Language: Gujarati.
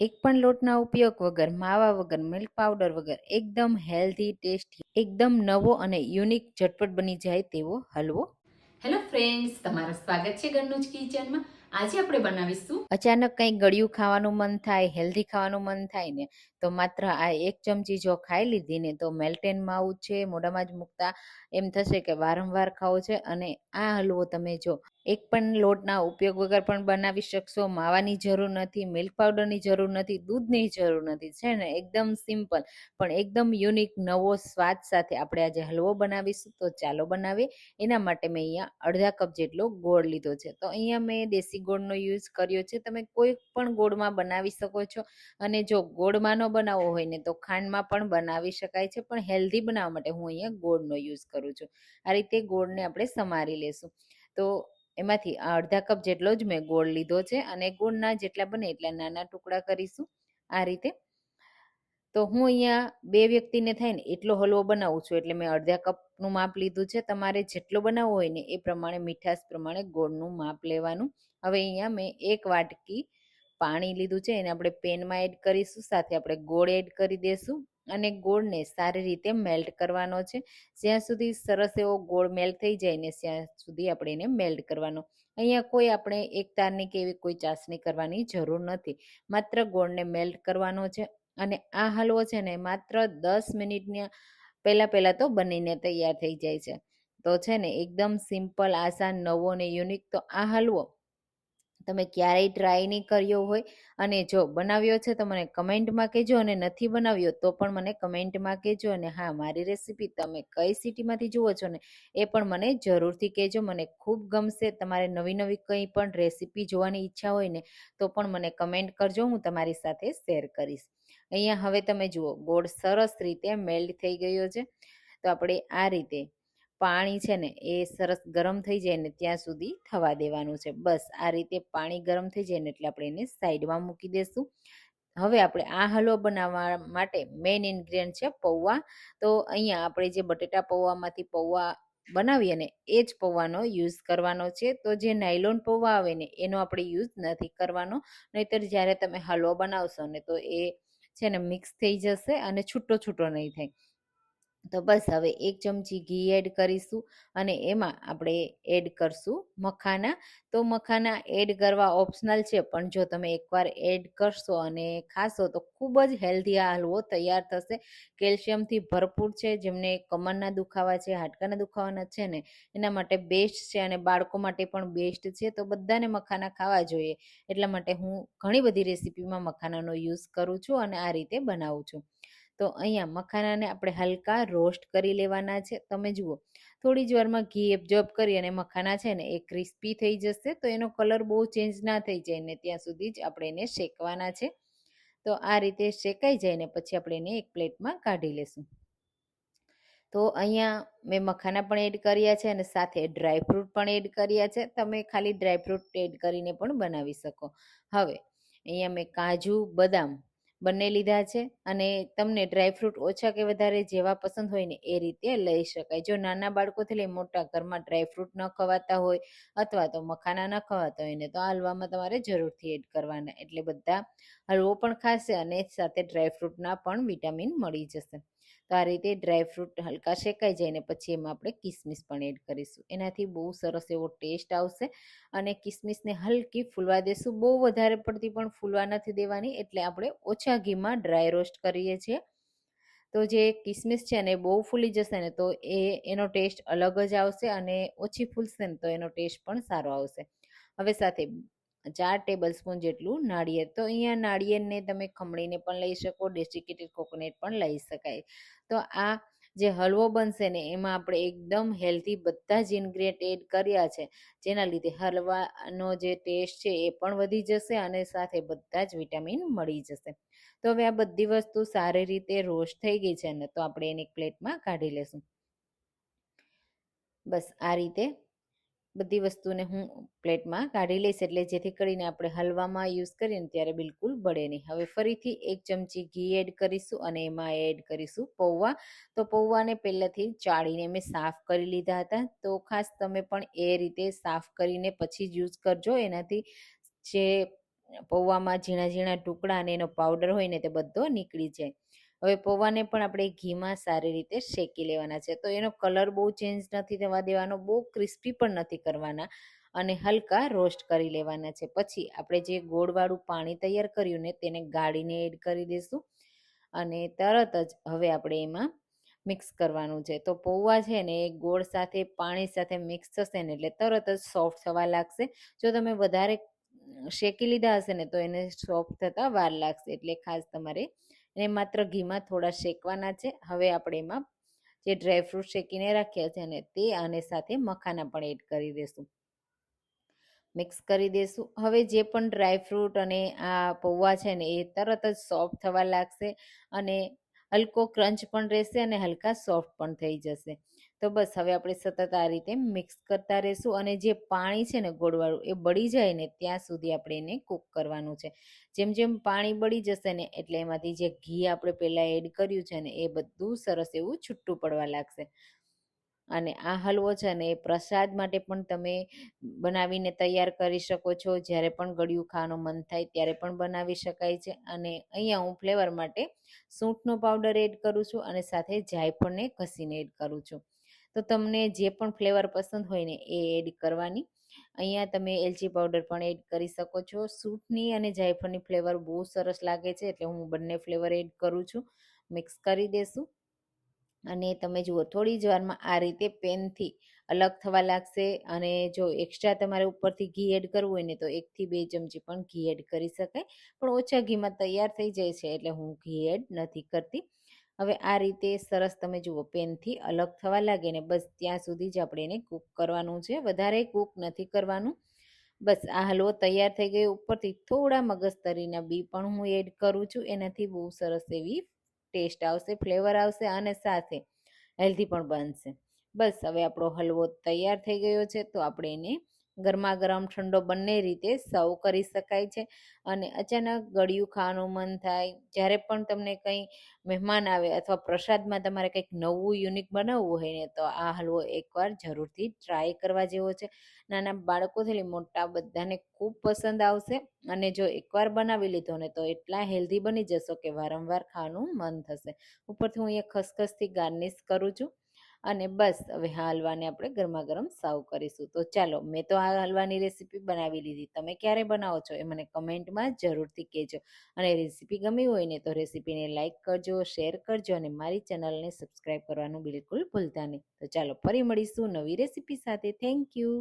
એક પણ લોટના ઉપયોગ વગર માવા વગર મિલ્ક પાવડર વગર એકદમ હેલ્ધી ટેસ્ટી એકદમ નવો અને યુનિક ઝટપટ બની જાય તેવો હલવો. હેલો ફ્રેન્ડ્સ તમારું સ્વાગત છે ઘરનું જ કિચનમાં. આજે આપણે બનાવીશું અચાનક કંઈ ગળ્યું ખાવાનું મન થાય હેલ્ધી ખાવાનું મન થાય ને તો માત્ર આ એક ચમચી જો ખાઈ લીધી ને તો મેલ્ટેન માવું છે મોઢામાં જ મૂકતા એમ થશે કે વારંવાર ખાવો છે અને આ હલવો તમે જો. એક પણ લોટના ઉપયોગ વગર પણ બનાવી શકશો, માવાની જરૂર નથી મિલ્ક પાવડરની જરૂર નથી, દૂધની જરૂર નથી, છે ને? એકદમ સિમ્પલ પણ એકદમ યુનિક નવો સ્વાદ સાથે આપણે આજે હલવો બનાવીશું. તો ચાલો બનાવીએ. એના માટે મેં અહીંયા અડધા કપ જેટલો ગોળ લીધો છે. તો અહીંયા મેં દેશી ગોળનો યુઝ કર્યો છે. તમે કોઈ પણ ગોળમાં બનાવી શકો છો. અને જો ગોળમાં ન બનાવવો હોય ને તો ખાંડમાં પણ બનાવી શકાય છે. પણ હેલ્ધી બનાવવા માટે હું અહીંયા ગોળનો યુઝ કરું છું. આ રીતે ગોળને આપણે સમારી લેશું. તો એમાંથી આ અડધા કપ જેટલો જ મેં ગોળ લીધો છે અને ગોળના જેટલા બને એટલા નાના ટુકડા કરીશું આ રીતે. તો હું અહીંયા બે વ્યક્તિને થાય ને એટલો હલવો બનાવું છું એટલે મેં અડધા કપનું માપ લીધું છે. તમારે જેટલો બનાવવો હોય ને એ પ્રમાણે, મીઠાશ પ્રમાણે ગોળનું માપ લેવાનું. હવે અહીંયા મેં એક વાટકી પાણી લીધું છે. એને આપણે પેનમાં એડ કરીશું, સાથે આપણે ગોળ એડ કરી દઈશું અને ગોળને સારી રીતે મેલ્ટ કરવાનો છે. જ્યાં સુધી સરસ એવો ગોળ મેલ્ટ થઈ જાય ને ત્યાં સુધી આપણે એને મેલ્ટ કરવાનો. અહીંયા કોઈ આપણે એક તારની કે એવી કોઈ ચાસણી કરવાની જરૂર નથી. માત્ર ગોળને મેલ્ટ કરવાનો છે અને આ હલવો છે ને માત્ર દસ મિનિટની પહેલાં પહેલાં તો બનીને તૈયાર થઈ જાય છે. તો છે ને એકદમ સિમ્પલ, આસાન, નવો ને યુનિક તો આ હલવો તમે ક્યારેય ટ્રાય નહીં કર્યો હોય અને જો બનાવ્યો છે તો મને કમેન્ટમાં કહેજો અને નથી બનાવ્યો તો પણ મને કમેન્ટમાં કહેજો અને હા, મારી રેસીપી તમે કઈ સિટીમાંથી જુઓ છો ને એ પણ મને જરૂરથી કહેજો. મને ખૂબ ગમશે. તમારે નવી નવી કંઈ પણ રેસીપી જોવાની ઈચ્છા હોય ને તો પણ મને કમેન્ટ કરજો. હું તમારી સાથે શેર કરીશ. અહીંયા હવે તમે જુઓ, ગોળ સરસ રીતે મેલ્ટ થઈ ગયો છે. તો આપણે આ રીતે પાણી છે ને એ સરસ ગરમ થઈ જાય ને ત્યાં સુધી થવા દેવાનું છે. બસ આ રીતે પાણી ગરમ થઈ જાય ને એટલે આપણે એને સાઈડમાં મૂકી દઈશું હવે આપણે આ હલવો બનાવવા માટે મેઇન ઇન્ગ્રીડિયન્ટ છે પૌવા. તો અહીંયા આપણે જે બટેટા પૌવામાંથી પૌવા બનાવીએ ને એ જ પૌવાનો યુઝ કરવાનો છે. તો જે નાયલોન પૌવા આવે ને એનો આપણે યુઝ નથી કરવાનો. નહીતર જ્યારે તમે હલવો બનાવશો ને તો એ છે ને મિક્સ થઈ જશે અને છૂટો છૂટો નહીં થાય. તો બસ હવે એક ચમચી ઘી એડ કરીશું અને એમાં આપણે એડ કરશું મખાના. તો મખાના એડ કરવા ઓપ્શનલ છે, પણ જો તમે એકવાર એડ કરશો અને ખાશો તો ખૂબ જ હેલ્ધી આ હલવો તૈયાર થશે. કેલ્શિયમથી ભરપૂર છે, જેમને કમરના દુખાવા છે, હાડકાના દુખાવાના છે ને, એના માટે બેસ્ટ છે અને બાળકો માટે પણ બેસ્ટ છે. તો બધાને મખાના ખાવા જોઈએ. એટલા માટે હું ઘણી બધી રેસીપીમાં મખાનાનો યુઝ કરું છું અને આ રીતે બનાવું છું. તો અહીંયા મખાનાને આપણે હલકા રોસ્ટ કરી લેવાના છે. તમે જુઓ, થોડી જ વારમાં ઘી એબ્ઝોર્બ કરી અને મખાના છે ને એ ક્રિસ્પી થઈ જશે, તો એનો કલર બહુ ચેન્જ ના થઈ જાય ને ત્યાં સુધી જ આપણે એને શેકવાના છે. તો આ રીતે શેકાઈ જાય ને પછી આપણે એને એક પ્લેટમાં કાઢી લેશું. તો અહીંયા મેં મખાના પણ એડ કર્યા છે અને સાથે ડ્રાયફ્રૂટ પણ એડ કર્યા છે. તમે ખાલી ડ્રાયફ્રૂટ એડ કરીને પણ બનાવી શકો. હવે, અહીંયા મેં કાજુ, બદામ બંને લીધા છે અને તમને ડ્રાયફ્રૂટ ઓછા કે વધારે જેવા પસંદ હોય ને એ રીતે લઈ શકાય. જો નાના બાળકોથી લઈ મોટા ઘરમાં ડ્રાયફ્રૂટ ન ખવાતા હોય અથવા તો મખાના ન ખવાતા હોય ને, તો આ હલવામાં તમારે જરૂરથી એડ કરવાના. એટલે બધા હલવો પણ ખાશે અને સાથે ડ્રાયફ્રૂટના પણ વિટામિન મળી જશે. તો આ રીતે ડ્રાયફ્રૂટ હલકા શેકાઈ જાય ને પછી એમાં આપણે કિસમિસ પણ એડ કરીશું. એનાથી બહુ સરસ એવો ટેસ્ટ આવશે અને કિસમિસને હલકી ફૂલવા દેશું. બહુ વધારે પડતી પણ ફૂલવા નથી દેવાની, એટલે આપણે ઓછા ઘીમાં ડ્રાય રોસ્ટ કરીએ છીએ. તો જે કિસમિસ છે ને બહુ ફૂલી જશે ને તો એ, એનો ટેસ્ટ અલગ જ આવશે અને ઓછી ફૂલશે ને તો એનો ટેસ્ટ પણ સારો આવશે. હવે સાથે ચાર ટેબલ સ્પૂન જેટલું નાળિયેર. તો અહીંયા નાળિયેરને તમે ખમણીને પણ લઈ શકો, ડેસિકેટેડ કોકોનટ પણ લઈ શકાય. તો આ જે હલવો બનશે ને, એમાં આપણે એકદમ હેલ્ધી બધા જ ઇન્ગ્રેડ એડ કર્યા છે. જેના લીધે હલવાનો જે ટેસ્ટ છે એ પણ વધી જશે અને સાથે બધા જ વિટામિન મળી જશે. તો હવે આ બધી વસ્તુ સારી રીતે રોસ્ટ થઈ ગઈ છે ને, તો આપણે એને પ્લેટમાં કાઢી લેશું. બસ આ રીતે બધી વસ્તુને હું પ્લેટમાં કાઢી લઈશ એટલે જેથી કરીને આપણે હલવામાં યુઝ કરીએ ને ત્યારે બિલકુલ બળે નહીં. હવે ફરીથી એક ચમચી ઘી એડ કરીશું અને એમાં એડ કરીશું પૌવા. તો પૌવાને પહેલાંથી ચાળીને મેં સાફ કરી લીધા હતા. તો ખાસ તમે પણ એ રીતે સાફ કરીને પછી જ યુઝ કરજો. એનાથી જે પૌવામાં ઝીણા ઝીણા ટુકડા અને એનો પાવડર હોય ને તે બધો નીકળી જાય. હવે પૌવાને પણ આપણે ઘીમાં સારી રીતે શેકી લેવાના છે. તો એનો કલર બહુ ચેન્જ નથી થવા દેવાનો, બહુ ક્રિસ્પી પણ નથી કરવાના અને હલકા રોસ્ટ કરી લેવાના છે. પછી આપણે જે ગોળવાળું પાણી તૈયાર કર્યું ને તેને ગાળીને એડ કરી દઈશું અને તરત જ હવે આપણે એમાં મિક્સ કરવાનું છે. તો પૌવા છે ને એ ગોળ સાથે, પાણી સાથે મિક્સ થશે ને એટલે તરત જ સોફ્ટ થવા લાગશે. જો તમે વધારે શેકી લીધા હશે ને તો એને સોફ્ટ થતાં વાર લાગશે એટલે ખાસ તમારે એને માત્ર ઘીમાં થોડા શેકવાના છે. હવે આપણે એમાં જે ડ્રાયફ્રૂટ શેકીને રાખ્યા છે ને તે અને સાથે મખાના પણ એડ કરી દઈશું મિક્સ કરી દઈશું હવે જે પણ ડ્રાયફ્રૂટ અને આ પૌવા છે ને એ તરત જ સોફ્ટ થવા લાગશે અને હલકો ક્રંચ પણ રહેશે અને હલકા સોફ્ટ પણ થઈ જશે. તો બસ, હવે આપણે સતત આ રીતે મિક્સ કરતા રહીશું અને જે પાણી છે ને ગોળવાળું, એ બળી જાય ને ત્યાં સુધી આપણે એને કૂક કરવાનું છે. જેમ જેમ પાણી બળી જશે ને એટલે એમાંથી જે ઘી આપણે પહેલાં એડ કર્યું છે ને, એ બધું સરસ એવું છૂટું પડવા લાગશે. અને આ હલવો છે ને, એ પ્રસાદ માટે પણ તમે બનાવીને તૈયાર કરી શકો છો. જ્યારે પણ ગળ્યું ખાવાનું મન થાય ત્યારે પણ બનાવી શકાય છે. અને અહીંયા હું ફ્લેવર માટે સૂંઠનો પાવડર એડ કરું છું અને સાથે જાયફળને ઘસીને એડ કરું છું. તો તમને જે પણ ફ્લેવર પસંદ હોય ને એ એડ કરવાની. અહીંયા તમે એલચી પાવડર પણ એડ કરી શકો છો. સૂટની અને જાયફળની ફ્લેવર બહુ સરસ લાગે છે, એટલે હું બંને ફ્લેવર એડ કરું છું. મિક્સ કરી દેશું. અને તમે જુઓ, થોડી જ વારમાં આ રીતે પેનથી અલગ થવા લાગશે અને જો એક્સ્ટ્રા તમારે ઉપરથી ઘી એડ કરવું હોય ને તો એકથી બે ચમચી પણ ઘી એડ કરી શકાય. પણ ઓછા ઘીમાં તૈયાર થઈ જાય છે, એટલે હું ઘી એડ નથી કરતી. હવે આ રીતે સરસ તમે જુઓ, પેનથી અલગ થવા લાગે ને બસ ત્યાં સુધી જ આપણે એને કૂક કરવાનું છે. વધારે કૂક નથી કરવાનું. બસ આ હલવો તૈયાર થઈ ગયો. ઉપરથી થોડા મગજતરીના બી પણ હું એડ કરું છું. એનાથી બહુ સરસ એવી ટેસ્ટ આવશે, ફ્લેવર આવશે અને સાથે હેલ્ધી પણ બનશે. બસ હવે આપણો હલવો તૈયાર થઈ ગયો છે. તો આપણે એને ગરમા ગરમ ઠંડો બંને રીતે સર્વ કરી શકાય છે. અને અચાનક ગળ્યું ખાવાનું મન થાય, જ્યારે પણ તમને કંઈ મહેમાન આવે અથવા પ્રસાદમાં તમારે કંઈક નવું, યુનિક બનાવવું હોય ને, તો આ હલવો એકવાર જરૂરથી ટ્રાય કરવા જેવો છે. નાના બાળકોથી મોટા બધાને ખૂબ પસંદ આવશે અને જો એકવાર બનાવી લીધો ને, તો એટલા હેલ્ધી બની જશો કે વારંવાર ખાવાનું મન થશે. ઉપરથી હું અહીંયા ખસખસથી ગાર્નિશ કરું છું. અને બસ હવે આ હલવાને આપણે ગરમા ગરમ સાવ કરીશું. તો ચાલો, મેં તો આ હલવાની રેસીપી બનાવી લીધી. તમે ક્યારે બનાવો છો એ મને કમેન્ટમાં જરૂરથી કહેજો. અને રેસીપી ગમી હોય ને તો રેસીપીને લાઇક કરજો, શેર કરજો અને મારી ચેનલને સબસ્ક્રાઈબ કરવાનું બિલકુલ ભૂલતા નહીં. તો ચાલો, ફરી મળીશું નવી રેસીપી સાથે. Thank you.